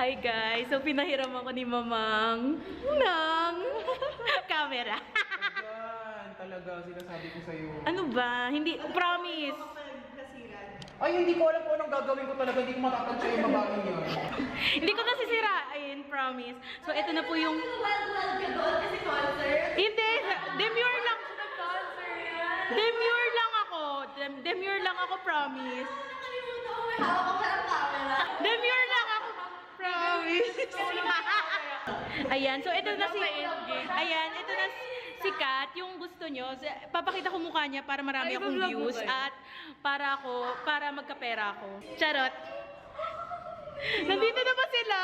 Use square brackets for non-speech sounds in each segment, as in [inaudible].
Hi guys, so pinahiram ako ni Mamang ng [laughs] camera. Yan, talaga, sinasabi ko sa'yo. ano ba? Hindi, promise. Ay, hindi ko alam kung anong gagawin ko talaga. Hindi ko matatansya yung babaeng yun. [laughs] Hindi ko nasisirain, promise. So ito na po yung... Hindi, demure lang. Demure lang ako. Dem demure lang ako, promise. Demure promise. Ayan, so ito na si... Ayan, ito na si Kat, yung gusto nyo. Papakita ko mukha niya para marami akong views at para ako, para magkapera ako. Charot. Nandito na ba sila?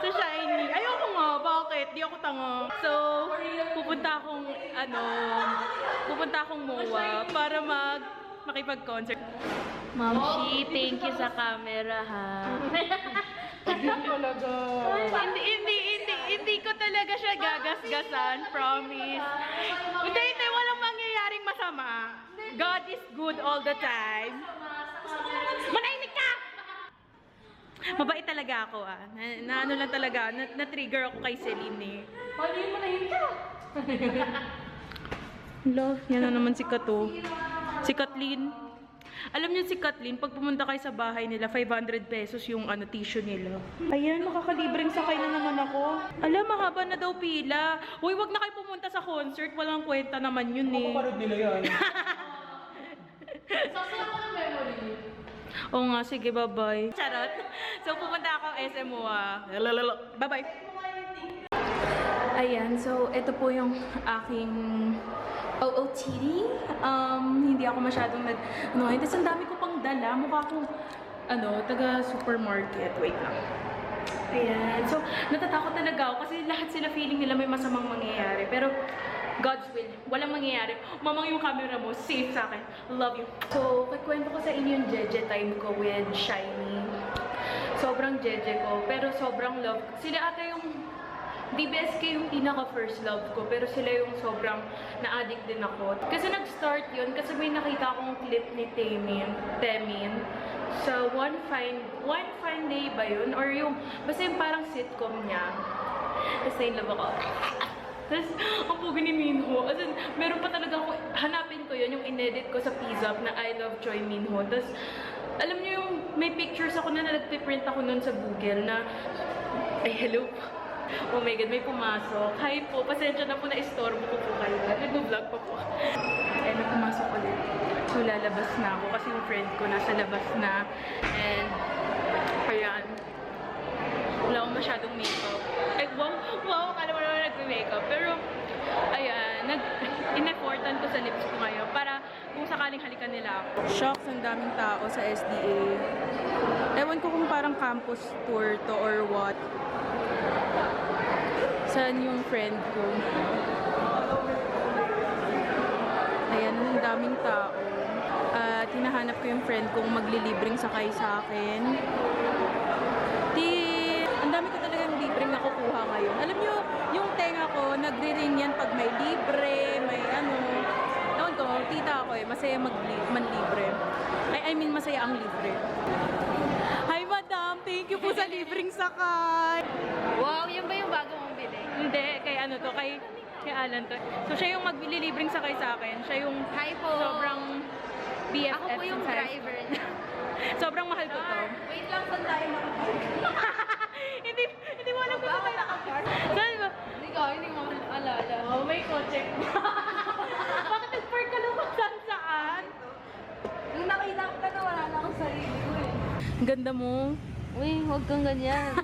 Sa Shiny. Ayoko nga. Bakit? Di ako tanga. So, pupunta akong, ano, pupunta akong MOA para mag, makipag-concert. Ma'am Shi, thank you sa camera ha. [laughs] Hindi talaga. hindi, hindi, hindi, hindi ko talaga siya gagasgasan, promise. Hindi, hindi, walang mangyayaring masama. God is good all the time. Manahimik ka! Mabait talaga ako ah. Na, na ano lang talaga, na, na-trigger ako kay Celine eh. Paano yung manahimik ka? Love, yan na naman si Kato. Si Kathleen. Alam niyo si Kathleen, pag pumunta kayo sa bahay nila, 500 pesos yung ano tissue nila. Ayan, makakalibreng sakay na naman ako. Alam, mahaba na daw pila. Uy, wag na kayo pumunta sa concert, walang kwenta naman yun eh. Kapanood nila yan. [laughs] Oo nga, sige, bye-bye. Charot. So, pupunta ako SMOA. Bye-bye. Ayan, so ito po yung aking OOTD. Um, hindi ako masyadong nag... Ano, hindi, ang dami ko pang dala. Mukha akong, ano, taga supermarket. Wait lang. Ayan. So, natatakot talaga ako kasi lahat sila feeling nila may masamang mangyayari. Pero, God's will, walang mangyayari. Mamang yung camera mo, safe sa akin. Love you. So, kikwento ko sa inyo yung jeje time ko with Shiny. Sobrang jeje ko, pero sobrang love. Sila ata yung DBSK yung pinaka first love ko, pero sila yung sobrang na-addict din ako. Kasi nag-start yun, kasi may nakita akong clip ni Temin, Temin, sa One Fine, One Fine Day ba yun? Or yung, basta yung parang sitcom niya. Tapos na love ako. [laughs] Tapos, ang pugi ni Minho. As in, meron pa talaga ako, hanapin ko yun, yung inedit ko sa Pizza na I love Choi Minho. Tapos, alam niyo yung, may pictures ako na nagpiprint ako nun sa Google na, ay, hello. Oh my God, may pumasok. Hi po, pasensya na po na istorbo ko po kayo. Nag-vlog pa po. Eh, may pumasok ulit. So, lalabas na ako kasi yung friend ko nasa labas na. And, ayan. Wala akong masyadong makeup. Eh, wow, wow, akala mo naman nagme-makeup. Pero, ayan, nag [laughs] in-effortan ko sa lips ko ngayon para kung sakaling halikan nila ako. Shocks, ang daming tao sa SDA. Ewan ko kung parang campus tour to or what. Saan yung friend ko? Ayan, ang daming tao. At hinahanap ko yung friend kong maglilibreng sakay sa akin. Di, ang dami ko talagang libreng nakukuha ngayon. Alam nyo, yung tenga ko, nagre-ring yan pag may libre, may ano. Ewan ko, tita ako eh, masaya mag manlibre. I, I mean, masaya ang libre. Hi, madam! Thank you po sa libreng sakay! Wow, yan ba yung bago ano to, kay, kay Alan to. So, siya yung maglilibreng sakay sa akin. Siya yung Hi po. sobrang BFF Ako po yung since high driver. [laughs] Sobrang mahal ko to. Wait lang, saan tayo nakapark? [laughs] hindi, hindi mo alam kung saan tayo nakapark. Saan ba? Hindi ko, hindi mo alala. Oh, may kotse. [laughs] Bakit nag-park ka lang kung saan saan? Nung nakita ko ka na, wala na akong sarili ko eh. Ang ganda mo. Uy, huwag kang ganyan.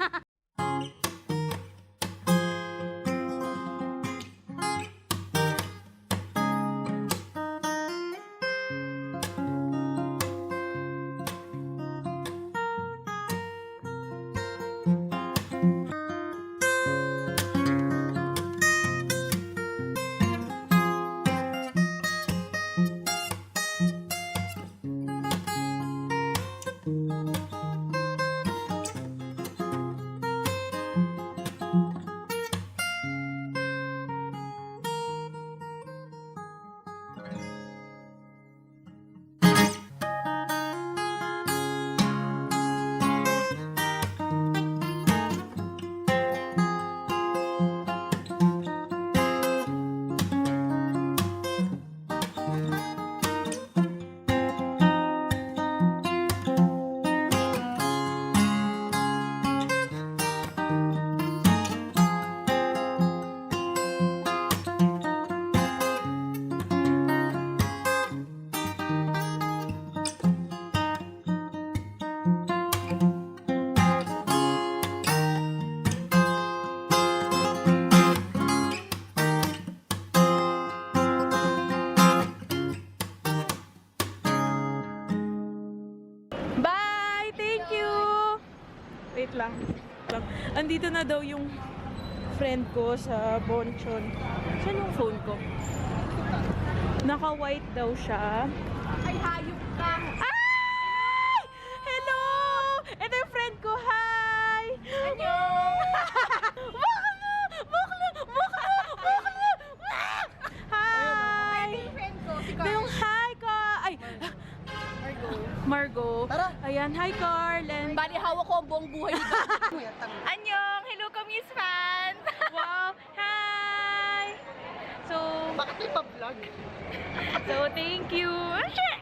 Andito na daw yung friend ko sa Bonchon. Saan yung phone ko? Naka-white daw siya. Ay, hayop ka. Ay! Margo. Tara. Ayan, hi Carl. And Bali, hawak ko ang buong buhay ni [laughs] Annyeong! Hello, Kamis fans! [laughs] wow! Hi! So, Bakit may pa-vlog? so thank you. Ah, shit!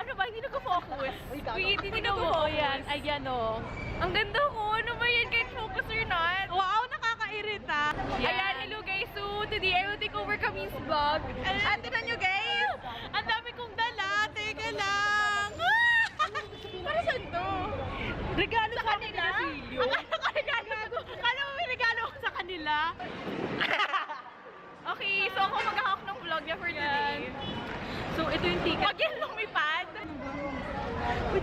Ano ba? Hindi nag-focus. Wait, hindi nag-focus. Ayan, ayan o. Ang ganda ko. Ano ba yan? Kahit focus or not? Wow, nakakairita. Ayan, hello guys. So, today I will take over Kamis vlog. At tinan nyo guys! Ang dami kong dala. Teka lang. Para saan to? Regalo sa kanila? Akala ko regalo. Akala mo may regalo ko sa kanila? [laughs] okay, so ako maghahawak ng vlog niya for today. So, ito yung ticket. Wag yan lumipad.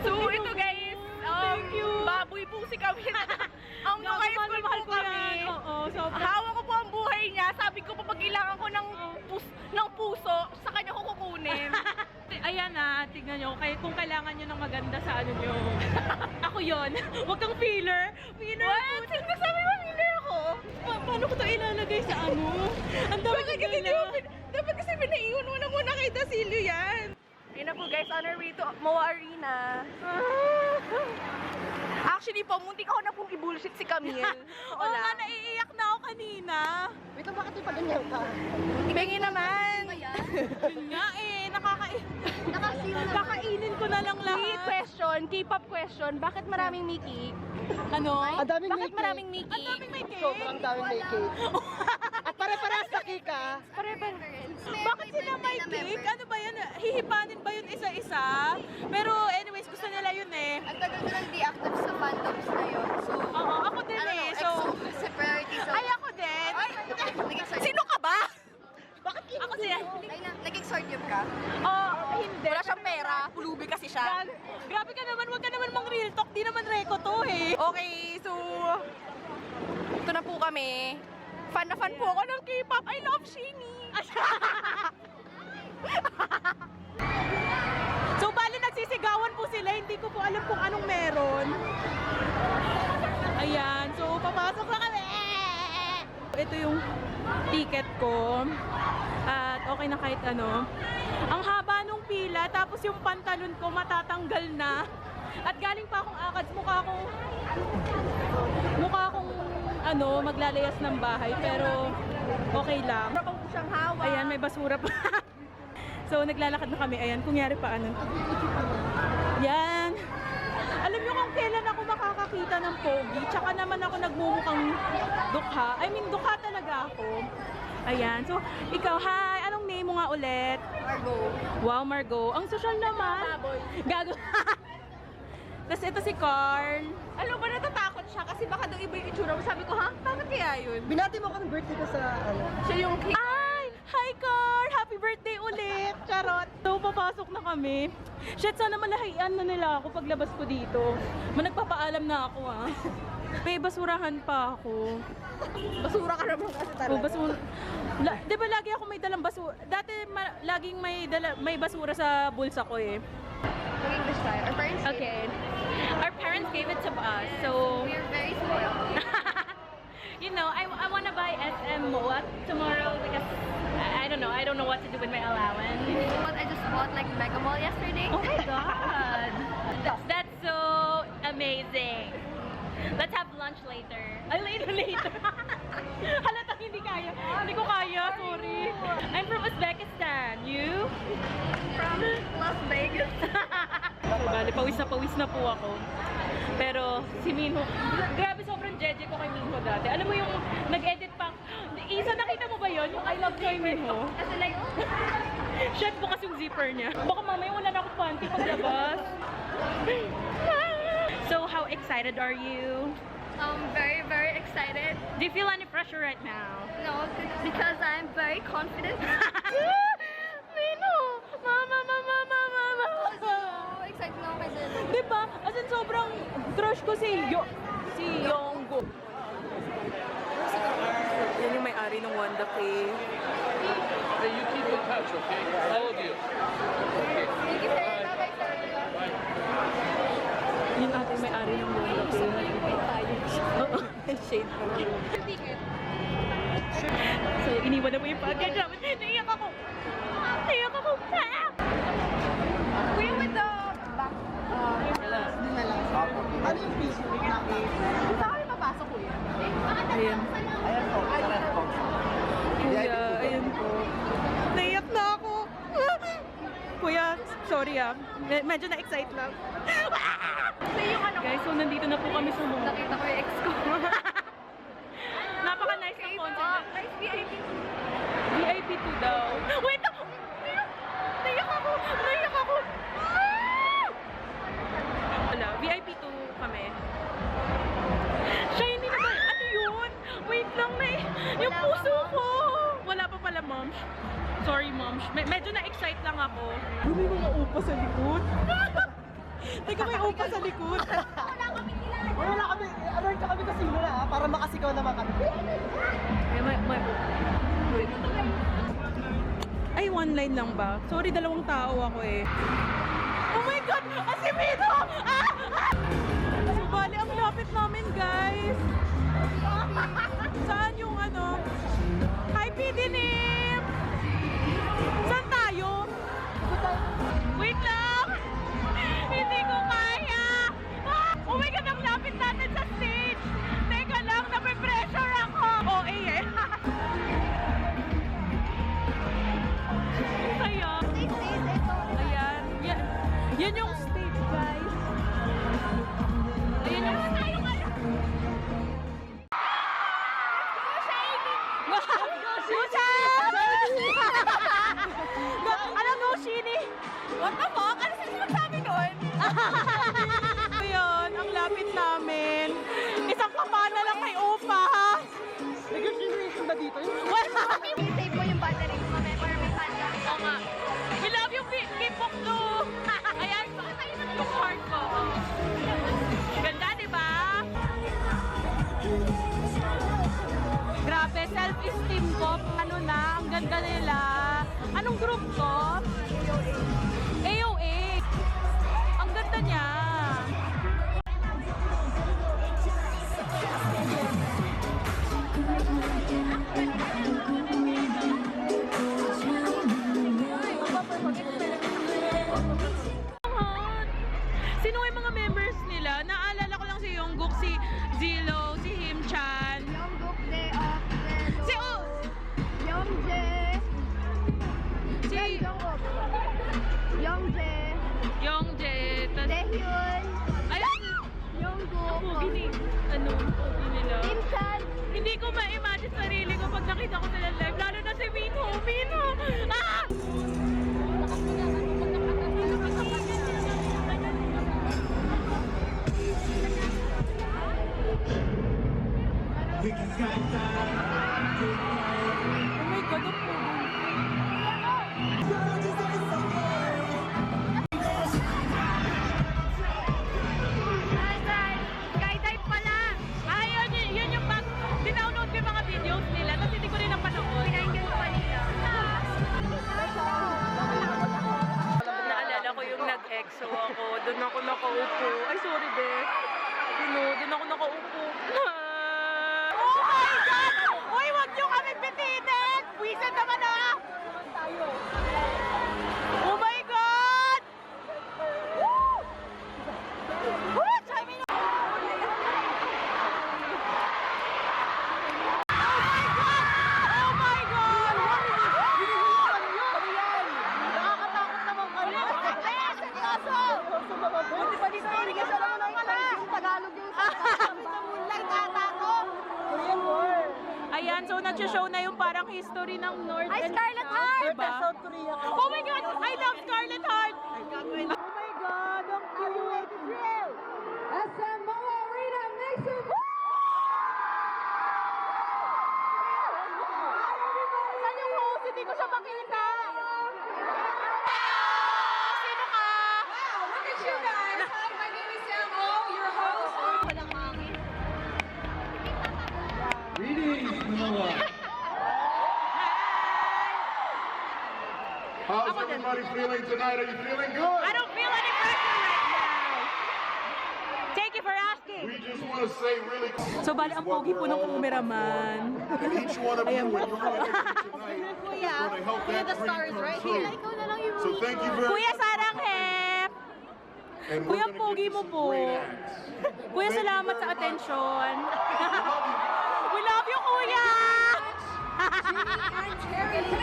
So, ito guys. Um, Thank you. Baboy po si kami. [laughs] ang mga school po kami. Oo, sobrang. Hawak ko po ang buhay niya. Sabi ko pa pag kailangan ko ng, pus ng puso, sa kanya ko kukunin. [laughs] Ayan na, tignan nyo. Kaya kung kailangan nyo ng maganda sa ano nyo. [laughs] ako yon. Huwag kang filler. Filler What? Sino nagsabi mo filler ako? Pa- paano ko to ilalagay sa ano? Ang dami ko dala. Dapat kasi pinaiwan mo na muna kay Dasilio yan. Ayun na po guys, on our way to Moa Arena. Actually po, muntik ako na pong i-bullshit si Camille. [laughs] Oo nga, naiiyak na ako kanina. Wait lang, bakit may pa-ganyan ka? Bengi naman. [laughs] Yun nga eh, nakaka Nakasino kakainin ko na lang Wait, lahat. question, K-pop question. Bakit maraming Mickey? Ano? Ang daming Bakit may cake. maraming Mickey? Ang daming may cake. Sobrang daming may cake. At pare-parehas na cake ah. Pare ba? Bakit sila may cake? Ano ba yan? Hihipanin ba yun isa-isa? Pero anyways, gusto nila yun eh. Ang tagal ko nang deactive sa fandoms na yun. So, Oo, ako din ano, eh. EXO So, kasi priority sa... ay ako din. sword Sino ka ba? Ako siya. Ay, na, naging sword yun ka? Oh, hindi. Wala siyang pera. Pulubi kasi siya. Grabe, grabe ka naman, wag ka naman mang real talk. Di naman reko to eh. Okay, so... Ito na po kami. Fan na fan po ako ng K-pop. I love Shinee. [laughs] [laughs] Nagsisigawan po sila. Hindi ko po alam kung anong meron. Ayan. So, papasok na kami. Ito yung ticket ko. At okay na kahit ano. Ang haba nung pila. Tapos yung pantalon ko matatanggal na. At galing pa akong akads. Mukha akong... Mukha akong ano, maglalayas ng bahay. Pero okay lang. Pang siyang hawa. Ayan, may basura pa. [laughs] so, naglalakad na kami. Ayan, kunyari pa ano. Yan. Alam niyo kung kailan ako makakakita ng pogi, tsaka naman ako nagmumukhang dukha. I mean, dukha talaga ako. Ayan. So, ikaw, hi! Anong name mo nga ulit? Margo. Wow, Margo. Ang social naman. Gago. [laughs] Tapos ito si Carl. Alam ba, natatakot siya kasi baka daw iba yung itsura mo. Sabi ko, ha? Bakit kaya yun? Binati mo ako ng birthday ko sa ano. Siya yung K- Ay! Hi, Carl! Happy birthday! Charot! So, papasok na kami. Shit, sana malahian na nila ako paglabas ko dito. Man, nagpapaalam na ako, ah. May basurahan pa ako. basura ka naman kasi Oh, talaga. basura. La, 'Di ba lagi ako may dalang basura? Dati ma- laging may dala, may basura sa bulsa ko eh. Mag-English tayo. Our parents Okay. Our parents gave it to us. So, We are very spoiled. [laughs] you know, I, I want to buy SM MOA tomorrow because I, don't know. I don't know what to do with my allowance. But I just bought like Mega Mall yesterday. Oh my [laughs] god. That's, that's so amazing. Let's have lunch later. Ay, later, later. [laughs] Halata hindi kaya. Hindi ko kaya, sorry. I'm from Uzbekistan. You? From Las Vegas. [laughs] Bali, pawis na pawis na po ako. Pero si Minho, grabe sobrang jeje ko kay Minho dati. Alam mo yung nag-edit isa nakita mo ba yon Yung I love Joy Minho? Kasi like, [laughs] Shut bukas yung zipper niya. Baka mamaya wala na akong panty paglabas. [laughs] so, how excited are you? um, very, very excited. Do you feel any pressure right now? No, because I'm very confident. [laughs] Minho! Mama, mama, mama, mama! so excited na ako kay Zeno. Di ba? As in, sobrang crush ko si Yo. si Yonggo. May-ari ng Wanda Cave. Hey, you keep in touch, okay? All of you. Thank you, sir. Bye-bye, sir. Yung ating may-ari ng Wanda Cave. Oo, [laughs] shade pa lang. So, iniwan na po yung package. Naiyak ako. Naiyak ako. Ah! Kuya with the back. Ano yung piso? Saan kami papasok, kuya? Ayan. Ayan po, box. Kuya, ayun po. Naiyak na ako. [laughs] Kuya, sorry ah. Me- medyo na-excite lang. [laughs] So yung ano, Guys, so nandito na po kami sa mall. nakita ko yung ex ko. [laughs] Napaka-nice ng concept. nice VIP. VIP 2 daw. Wait! Naiyak ako! Naiyak Upa sa likod. [laughs] Wala kami, alert ka kami kasino na ha, para makasigaw naman kami. Ay, may, may, wait. Ay, one line lang ba? Sorry, dalawang tao ako eh. Oh my God! Asimino! Ah! ah! So, bali, ang lapit namin, guys. [laughs] Saan yung ano? Hi, Pidinim! Grabe, self-esteem ko. Ano na, ang ganda nila. Anong group ko? Hindi ko ma-imagine sarili ko pag nakita ko sila live. Lalo na si Minho. Minho! Ah! Oh my God, ang pogi. Hindi ko siya makita. Sino ka? Wow, look at you guys. Hi, my name is Sam O, your host. Walang mangin. Greetings, Manoa. How's everybody feeling tonight? Are you feeling good? Want to say really So, bali, ang pogi po we're ng cameraman. Each one of you, when you're on tonight, is [laughs] Kuya, going to help Kuya, that the dream stars come right true. here. Ikaw na lang yung So thank you very Kuya much. Saranghep! And we're Kuya, gonna pogi get to mo some po. great acts. [laughs] Kuya, Thank you salamat sa very much. atensyon. [laughs] We love you, Kuya! Terry, can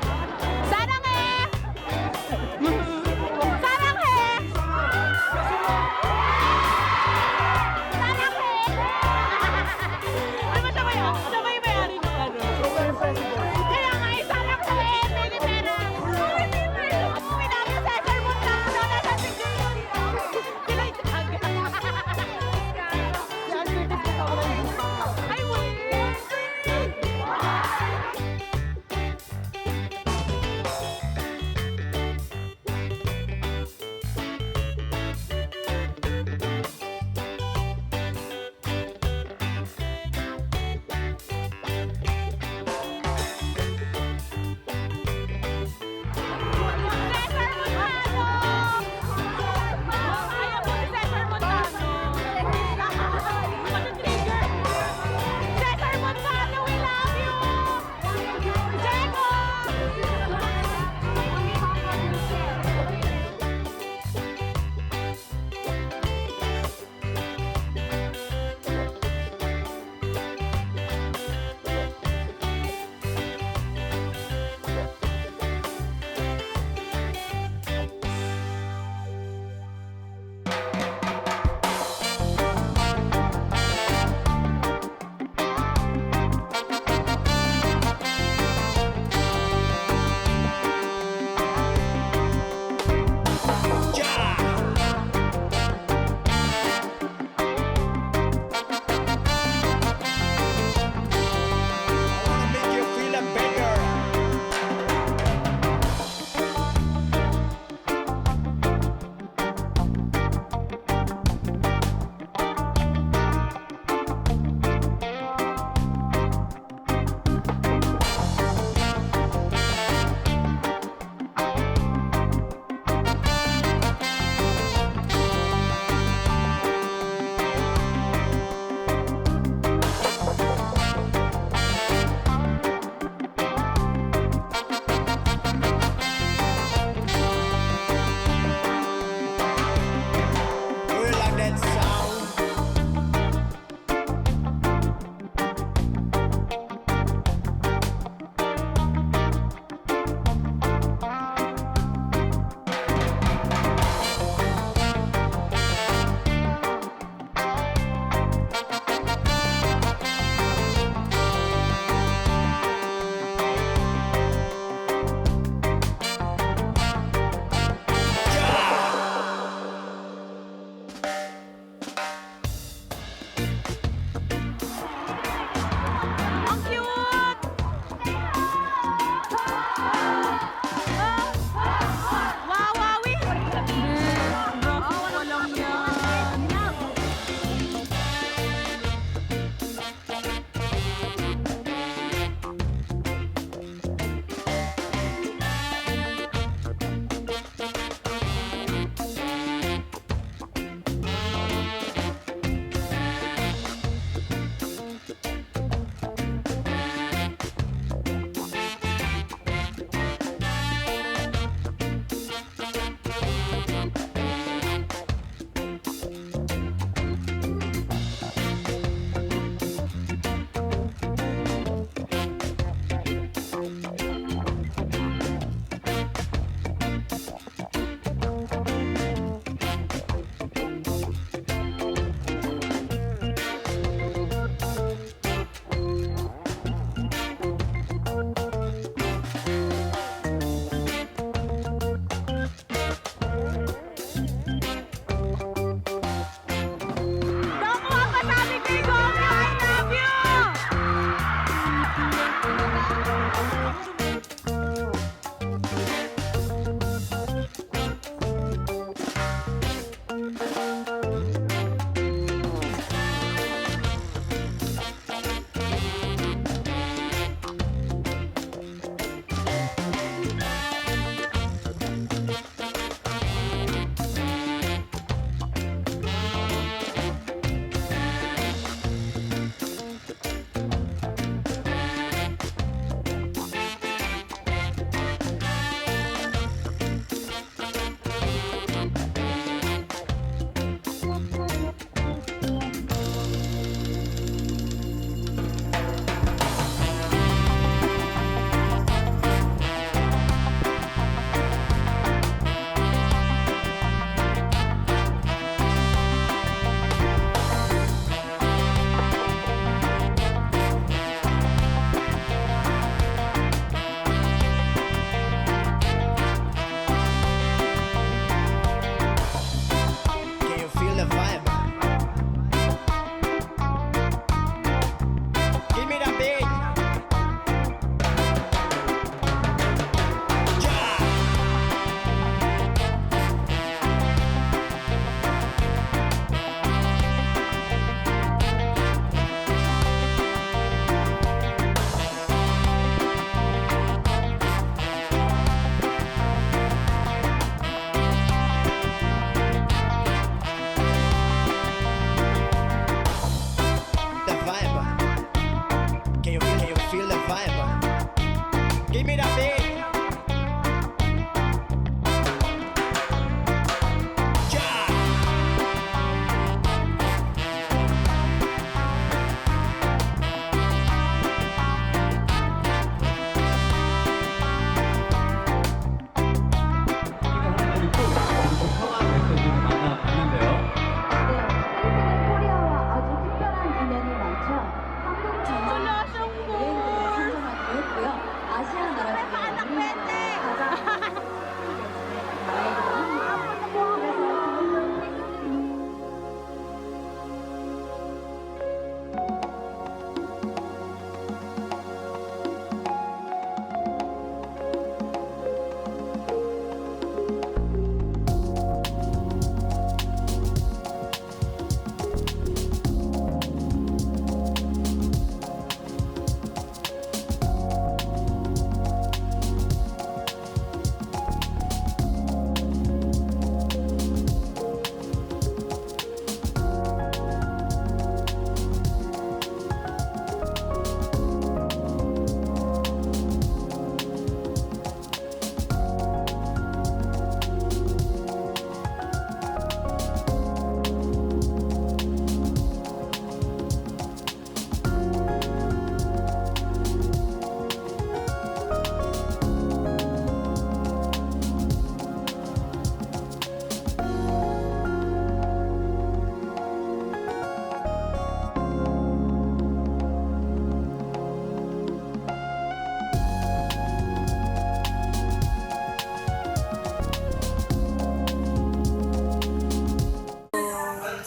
I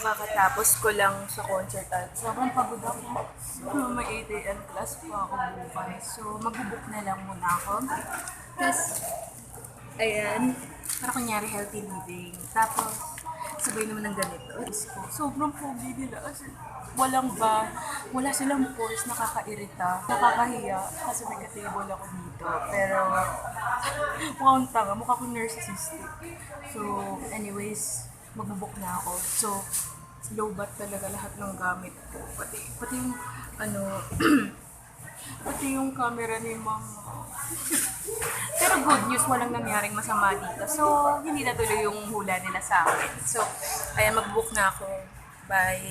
kakatapos ko lang sa concert at sobrang pagod ako. Uh, May 8 a.m. class pa ako bukas. So, mag-book na lang muna ako. Tapos, ayan, para kunyari healthy living. Tapos, sabay naman ng ganito. Ko, sobrang pogi nila. As walang ba, wala silang pores, nakakairita, nakakahiya. Kasi may ka-table ako dito. Pero, [laughs] mukhang tanga, mukha akong narcissistic. So, anyways, magbubook na ako. So, low talaga lahat ng gamit ko. Pati, pati yung, ano, [clears throat] pati yung camera ni mama. [laughs] Pero good news, walang nangyaring masama dito. So, hindi natuloy yung hula nila sa akin. So, ayan, mag-book na ako. Bye.